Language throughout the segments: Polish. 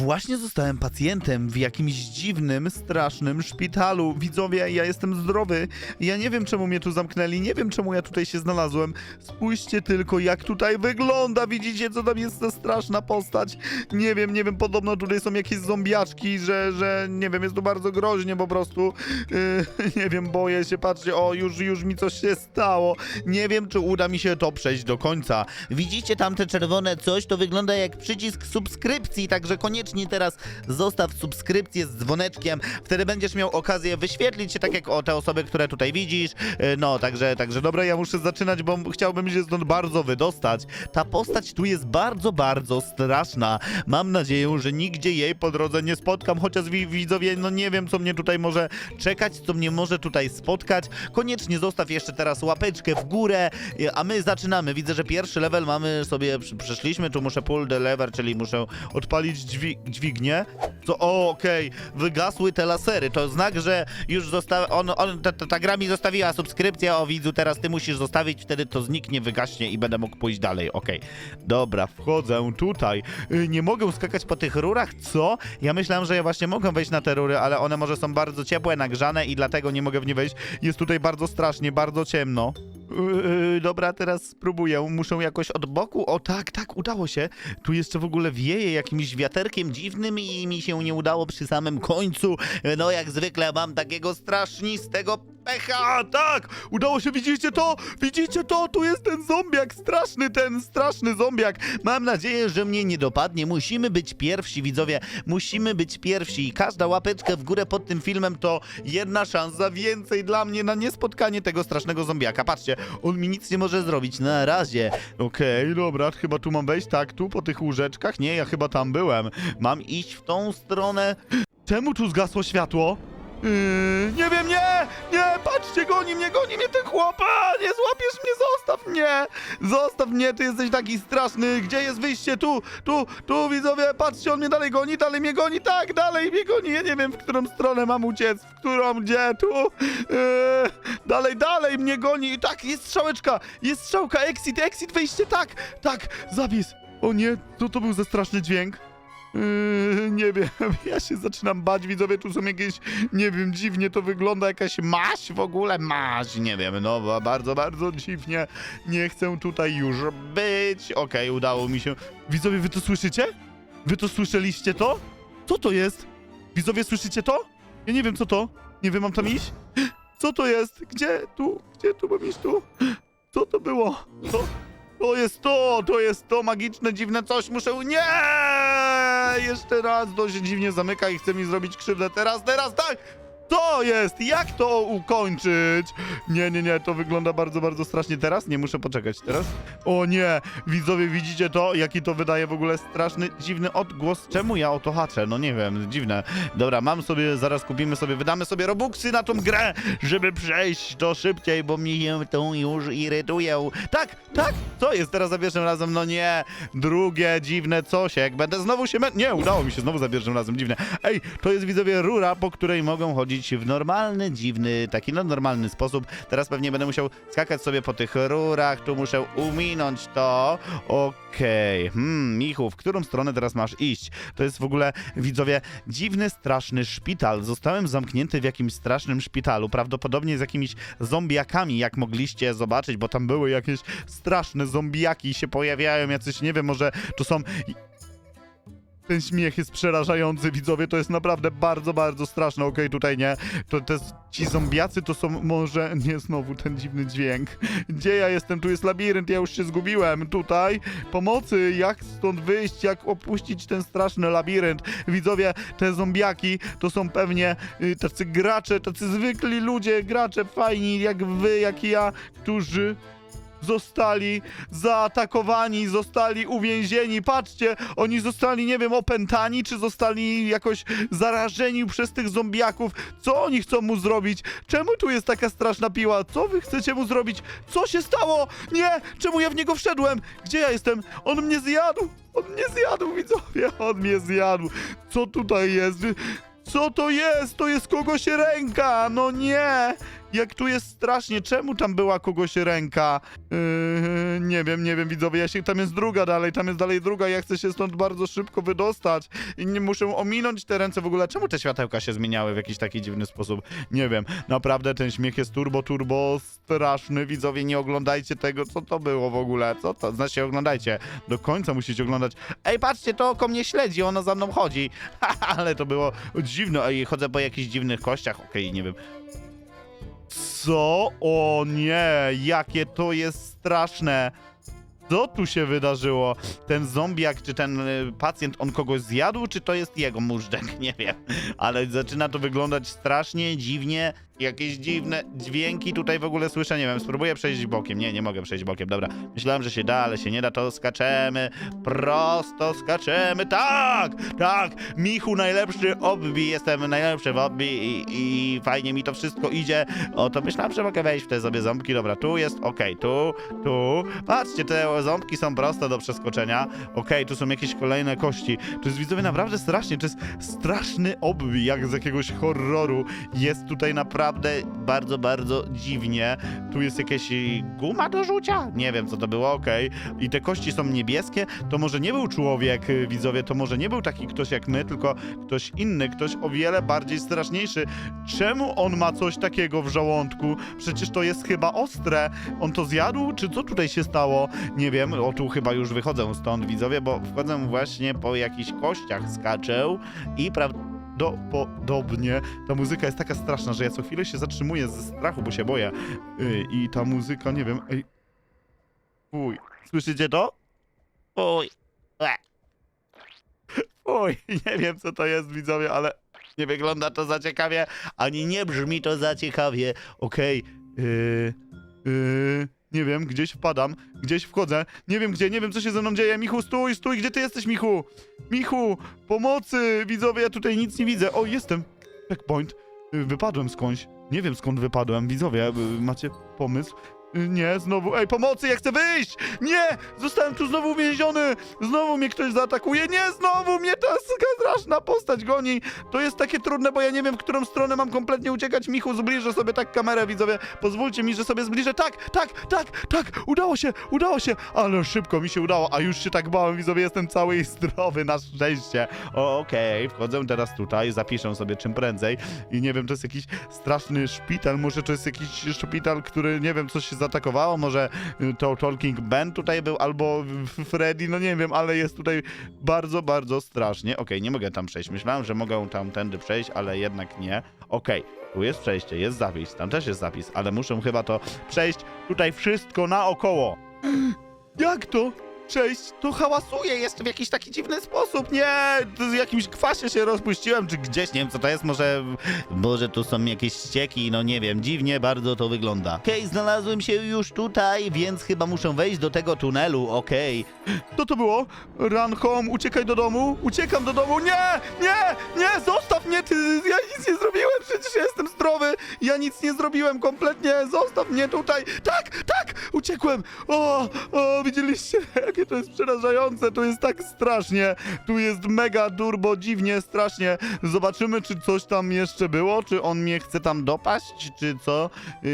Właśnie zostałem pacjentem w jakimś dziwnym, strasznym szpitalu. Widzowie, ja jestem zdrowy. Ja nie wiem, czemu mnie tu zamknęli, nie wiem, czemu ja tutaj się znalazłem. Spójrzcie tylko, jak tutaj wygląda. Widzicie, co tam jest za straszna postać? Nie wiem, nie wiem, podobno tutaj są jakieś zombiaczki, że, że nie wiem, jest tu bardzo groźnie po prostu. Yy, nie wiem, boję się, patrzcie, o, już, już mi coś się stało. Nie wiem, czy uda mi się to przejść do końca. Widzicie tam te czerwone coś? To wygląda jak przycisk subskrypcji, także koniecznie teraz zostaw subskrypcję z dzwoneczkiem. Wtedy będziesz miał okazję wyświetlić się tak jak o te osoby, które tutaj widzisz. Yy, No, także, także dobra, ja muszę zaczynać, bo chciałbym się stąd bardzo wydostać. Ta postać tu jest bardzo, bardzo straszna. Mam nadzieję, że nigdzie jej po drodze nie spotkam, chociaż wi- widzowie, no nie wiem, co mnie tutaj może czekać, co mnie może tutaj spotkać. Koniecznie zostaw jeszcze teraz łapeczkę w górę, y, a my zaczynamy. Widzę, że pierwszy level mamy sobie, przeszliśmy, tu muszę pull the lever, czyli muszę odpalić dźwig dźwignię. Co, o, okej, wygasły te lasery, to znak, że już została, on, on, ta, ta, ta gra mi zostawiła subskrypcję, o widzu, teraz ty musisz zostawić, wtedy to zniknie, wygaśnie i będę mógł pójść dalej, okej. Dobra, wchodzę tutaj. Y, Nie mogę skakać po tych rurach, co? Ja myślałem, że ja właśnie mogę wejść na te rury, ale one może są bardzo ciepłe, nagrzane i dlatego nie mogę w nie wejść. Jest tutaj bardzo strasznie, bardzo ciemno. Yy, dobra, teraz spróbuję. Muszę jakoś od boku. O tak, tak, udało się. Tu jeszcze w ogóle wieje jakimś wiaterkiem dziwnym i mi się nie udało przy samym końcu. No jak zwykle mam takiego strasznistego pecha. Tak, udało się, widzicie to? Widzicie to? Tu jest ten zombiak, straszny ten, straszny zombiak. Mam nadzieję, że mnie nie dopadnie. Musimy być pierwsi, widzowie. Musimy być pierwsi. I każda łapeczka w górę pod tym filmem to jedna szansa więcej dla mnie na niespotkanie tego strasznego zombiaka. Patrzcie, on mi nic nie może zrobić na razie. Okej, dobra, chyba tu mam wejść, tak, tu po tych łóżeczkach. Nie, ja chyba tam byłem. Mam iść w tą stronę. Czemu tu zgasło światło? Yy, nie wiem, nie! Nie! Patrzcie, goni mnie, goni mnie ten chłopa! Nie złapiesz mnie, zostaw mnie! Zostaw mnie, ty jesteś taki straszny! Gdzie jest wyjście? Tu, tu, tu, widzowie, patrzcie, on mnie dalej goni, dalej mnie goni, tak, dalej mnie goni! Ja nie wiem, w którą stronę mam uciec, w którą, gdzie, tu! Yy, dalej, dalej mnie goni! Tak, jest strzałeczka! Jest strzałka, exit, exit, wejście, tak! Tak, zapis! O nie, to, to był za straszny dźwięk. Yy, nie wiem, ja się zaczynam bać, widzowie, tu są jakieś, nie wiem, dziwnie to wygląda, jakaś maź w ogóle, maź, nie wiem, no ba- bardzo, bardzo dziwnie, nie chcę tutaj już być, okej, udało mi się. Widzowie, wy to słyszycie? Wy to słyszeliście to? Co to jest? Widzowie, słyszycie to? Ja nie wiem, co to. Nie wiem, mam tam iść? Co to jest? Gdzie? Tu? Gdzie tu mam iść? Tu? Co to było? Co? To jest to, to jest to magiczne, dziwne coś, muszę... Nie! Jeszcze raz, to się dziwnie zamyka i chce mi zrobić krzywdę. Teraz, teraz, tak! To jest! Jak to ukończyć? Nie, nie, nie, to wygląda bardzo, bardzo strasznie. Teraz? Nie, muszę poczekać. Teraz? O nie! Widzowie, widzicie to? Jaki to wydaje w ogóle straszny, dziwny odgłos? Czemu ja o to haczę? No nie wiem, dziwne. Dobra, mam sobie, zaraz kupimy sobie, wydamy sobie robuxy na tą grę, żeby przejść to szybciej, bo się to już irytuje. Tak, tak! Co jest teraz za pierwszym razem? No nie! Drugie dziwne coś, jak będę znowu się... Nie, udało mi się znowu za pierwszym razem, dziwne. Ej, to jest widzowie rura, po której mogą chodzić w normalny, dziwny, taki no normalny sposób. Teraz pewnie będę musiał skakać sobie po tych rurach, tu muszę uminąć to. Okej, hmm, Michu, w którą stronę teraz masz iść? To jest w ogóle, widzowie, dziwny, straszny szpital. Zostałem zamknięty w jakimś strasznym szpitalu, prawdopodobnie z jakimiś zombiakami, jak mogliście zobaczyć, bo tam były jakieś straszne zombiaki się pojawiają, jacyś, nie wiem, może to są ten śmiech jest przerażający, widzowie, to jest naprawdę bardzo, bardzo straszne. Okej, tutaj nie. To, to jest, ci zombiacy to są może... Nie, znowu ten dziwny dźwięk. Gdzie ja jestem? Tu jest labirynt, ja już się zgubiłem. Tutaj. Pomocy, jak stąd wyjść, jak opuścić ten straszny labirynt. Widzowie, te zombiaki to są pewnie y, tacy gracze, tacy zwykli ludzie, gracze fajni, jak wy, jak ja, którzy zostali zaatakowani, zostali uwięzieni. Patrzcie, oni zostali, nie wiem, opętani, czy zostali jakoś zarażeni przez tych zombiaków. Co oni chcą mu zrobić? Czemu tu jest taka straszna piła? Co wy chcecie mu zrobić? Co się stało? Nie! Czemu ja w niego wszedłem? Gdzie ja jestem? On mnie zjadł! On mnie zjadł, widzowie! On mnie zjadł! Co tutaj jest? Co to jest? To jest kogoś ręka! No nie! Jak tu jest strasznie, czemu tam była kogoś ręka? Yy, nie wiem, nie wiem, widzowie, ja się, tam jest druga dalej, tam jest dalej druga, ja chcę się stąd bardzo szybko wydostać i nie muszę ominąć te ręce w ogóle. Czemu te światełka się zmieniały w jakiś taki dziwny sposób? Nie wiem, naprawdę ten śmiech jest turbo, turbo straszny, widzowie, nie oglądajcie tego, co to było w ogóle, co to, znaczy oglądajcie, do końca musicie oglądać. Ej, patrzcie, to oko mnie śledzi, ono za mną chodzi, ale to było dziwne, ej, chodzę po jakichś dziwnych kościach, okej, nie wiem. Co? O nie, jakie to jest straszne. Co tu się wydarzyło? Ten zombiak, czy ten y, pacjent, on kogoś zjadł, czy to jest jego móżdżek? Nie wiem. Ale zaczyna to wyglądać strasznie, dziwnie. Jakieś dziwne dźwięki tutaj w ogóle słyszę. Nie wiem, spróbuję przejść bokiem. Nie, nie mogę przejść bokiem. Dobra, myślałem, że się da, ale się nie da. To skaczemy. Prosto skaczemy. Tak! Tak! Michu najlepszy obbi. Jestem najlepszy w obbi i, i fajnie mi to wszystko idzie. O, to myślałem, że mogę wejść w te sobie ząbki. Dobra, tu jest, okej, tu, tu. Patrzcie, te ząbki są proste do przeskoczenia. Okej, tu są jakieś kolejne kości. To jest widzowie naprawdę strasznie. To jest straszny obbi, jak z jakiegoś horroru. Jest tutaj naprawdę bardzo, bardzo dziwnie. Tu jest jakaś y, guma do rzucia? Nie wiem, co to było, okej. I te kości są niebieskie. To może nie był człowiek, widzowie, to może nie był taki ktoś jak my, tylko ktoś inny, ktoś o wiele bardziej straszniejszy. Czemu on ma coś takiego w żołądku? Przecież to jest chyba ostre. On to zjadł, czy co tutaj się stało? Nie wiem, o tu chyba już wychodzę stąd, widzowie, bo wchodzę właśnie po jakichś kościach, skaczę i prawdopodobnie ta muzyka jest taka straszna, że ja co chwilę się zatrzymuję ze strachu, bo się boję. Yy, I ta muzyka, nie wiem, ej... Uj, słyszycie to? Uj. Ue. Uj, nie wiem co to jest, widzowie, ale nie wygląda to za ciekawie, ani nie brzmi to za ciekawie. Okej, yy, yy, nie wiem, gdzieś wpadam, gdzieś wchodzę, nie wiem gdzie, nie wiem co się ze mną dzieje. Michu, stój, stój, gdzie ty jesteś, Michu? Michu, pomocy, widzowie, ja tutaj nic nie widzę. O, jestem. Checkpoint. Wypadłem skądś. Nie wiem skąd wypadłem, widzowie, yy, macie pomysł? Nie, znowu, ej, pomocy, ja chcę wyjść! Nie! Zostałem tu znowu uwięziony! Znowu mnie ktoś zaatakuje! Nie, znowu mnie ta straszna postać goni! To jest takie trudne, bo ja nie wiem, w którą stronę mam kompletnie uciekać. Michu, zbliżę sobie tak kamerę, widzowie. Pozwólcie mi, że sobie zbliżę. Tak, tak, tak, tak! Udało się, udało się! Ale szybko mi się udało, a już się tak bałem, widzowie. Jestem cały i zdrowy, na szczęście. Okej, wchodzę teraz tutaj, zapiszę sobie czym prędzej. I nie wiem, to jest jakiś straszny szpital. Może to jest jakiś szpital, który, nie wiem, coś się zaatakowało. Może y, to Talking Ben tutaj był, albo Freddy, no nie wiem, ale jest tutaj bardzo, bardzo strasznie. Okej, nie mogę tam przejść. Myślałem, że mogę tam tędy przejść, ale jednak nie. Okej, tu jest przejście, jest zapis, tam też jest zapis, ale muszę chyba to przejść tutaj wszystko naokoło. Jak to? Cześć, to hałasuje jeszcze w jakiś taki dziwny sposób. Nie, z jakimś kwasie się rozpuściłem, czy gdzieś, nie wiem co to jest, może, może tu są jakieś ścieki, no nie wiem, dziwnie bardzo to wygląda. Okej, znalazłem się już tutaj, więc chyba muszę wejść do tego tunelu, okej. Co to było? Run home, uciekaj do domu, uciekam do domu, nie, nie, nie, zostaw mnie, ty, ja nic nie zrobiłem, przecież jestem zdrowy, ja nic nie zrobiłem kompletnie, zostaw mnie tutaj, tak, tak, uciekłem, o, o, widzieliście, jakie to jest przerażające, to jest tak strasznie, tu jest mega durbo, dziwnie, strasznie, zobaczymy, czy coś tam jeszcze było, czy on mnie chce tam dopaść, czy co, yy,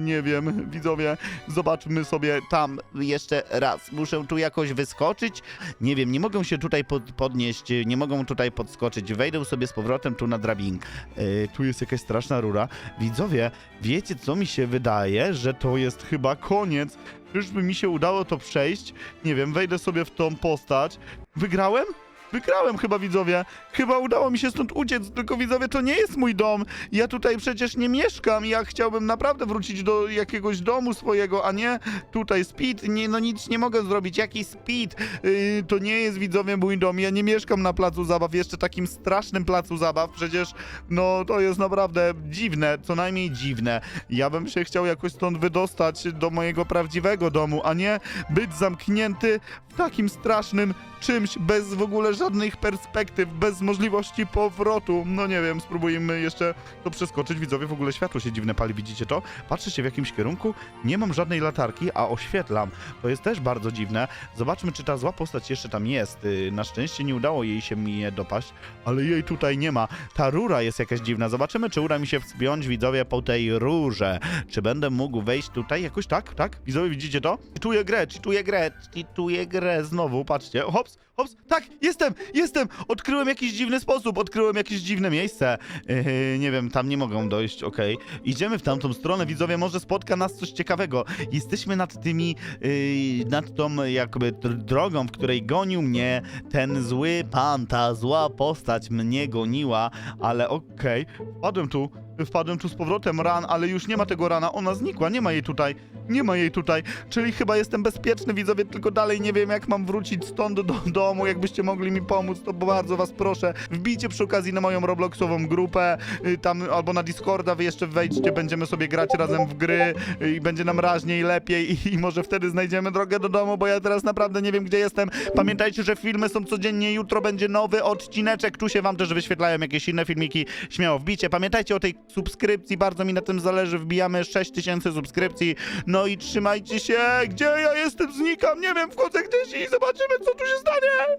nie wiem, widzowie, zobaczmy sobie tam jeszcze raz, muszę tu jakoś wyskoczyć, nie wiem, nie mogę się tutaj pod, podnieść, nie mogą tutaj podskoczyć, wejdę sobie z powrotem tu na drabinkę, yy, tu jest jakaś straszna rura, widzowie, wiecie co mi się wydaje, że to jest chyba koniec, Czyżby mi się udało to przejść? Nie wiem, wejdę sobie w tą postać. Wygrałem? Wygrałem chyba widzowie. Chyba udało mi się stąd uciec, tylko widzowie, to nie jest mój dom. Ja tutaj przecież nie mieszkam. Ja chciałbym naprawdę wrócić do jakiegoś domu swojego, a nie tutaj speed. Nie, no nic nie mogę zrobić. Jaki speed? Yy, to nie jest widzowie mój dom. Ja nie mieszkam na placu zabaw, jeszcze takim strasznym placu zabaw. Przecież, no to jest naprawdę dziwne, co najmniej dziwne. Ja bym się chciał jakoś stąd wydostać do mojego prawdziwego domu, a nie być zamknięty w takim strasznym czymś bez w ogóle żadnych perspektyw, bez możliwości powrotu. No nie wiem, spróbujemy jeszcze to przeskoczyć. Widzowie, w ogóle światło się dziwne pali, widzicie to? Patrzę się w jakimś kierunku, nie mam żadnej latarki, a oświetlam. To jest też bardzo dziwne. Zobaczmy, czy ta zła postać jeszcze tam jest. Y, Na szczęście nie udało jej się mnie dopaść, ale jej tutaj nie ma. Ta rura jest jakaś dziwna. Zobaczymy, czy uda mi się wspiąć, widzowie, po tej rurze. Czy będę mógł wejść tutaj jakoś tak? Tak? Widzowie, widzicie to? Czytuję grę, czytuję grę, czytuję grę znowu, patrzcie. Hops, hops, tak, jestem, jestem! Odkryłem jakiś dziwny sposób, odkryłem jakieś dziwne miejsce. Yy, nie wiem, tam nie mogą dojść, okej. Idziemy w tamtą stronę, widzowie, może spotka nas coś ciekawego. Jesteśmy nad tymi, yy, nad tą jakby dr- drogą, w której gonił mnie ten zły pan, ta zła postać mnie goniła, ale okej, wpadłem tu, wpadłem tu z powrotem, ran, ale już nie ma tego rana, ona znikła, nie ma jej tutaj, nie ma jej tutaj, czyli chyba jestem bezpieczny, widzowie, tylko dalej nie wiem, jak mam wrócić stąd do domu, jakbyście mogli mi pomóc, to bardzo was proszę, wbijcie przy okazji na moją Robloxową grupę, y, tam albo na Discorda. Wy jeszcze wejdźcie, będziemy sobie grać razem w gry y, i będzie nam raźniej, lepiej. I, i może wtedy znajdziemy drogę do domu, bo ja teraz naprawdę nie wiem, gdzie jestem. Pamiętajcie, że filmy są codziennie, jutro będzie nowy odcineczek, tu się wam też wyświetlają jakieś inne filmiki, śmiało wbicie. Pamiętajcie o tej subskrypcji, bardzo mi na tym zależy, wbijamy 6000 subskrypcji, no i trzymajcie się, gdzie ja jestem, znikam, nie wiem, wchodzę gdzieś i zobaczymy, co tu się stanie.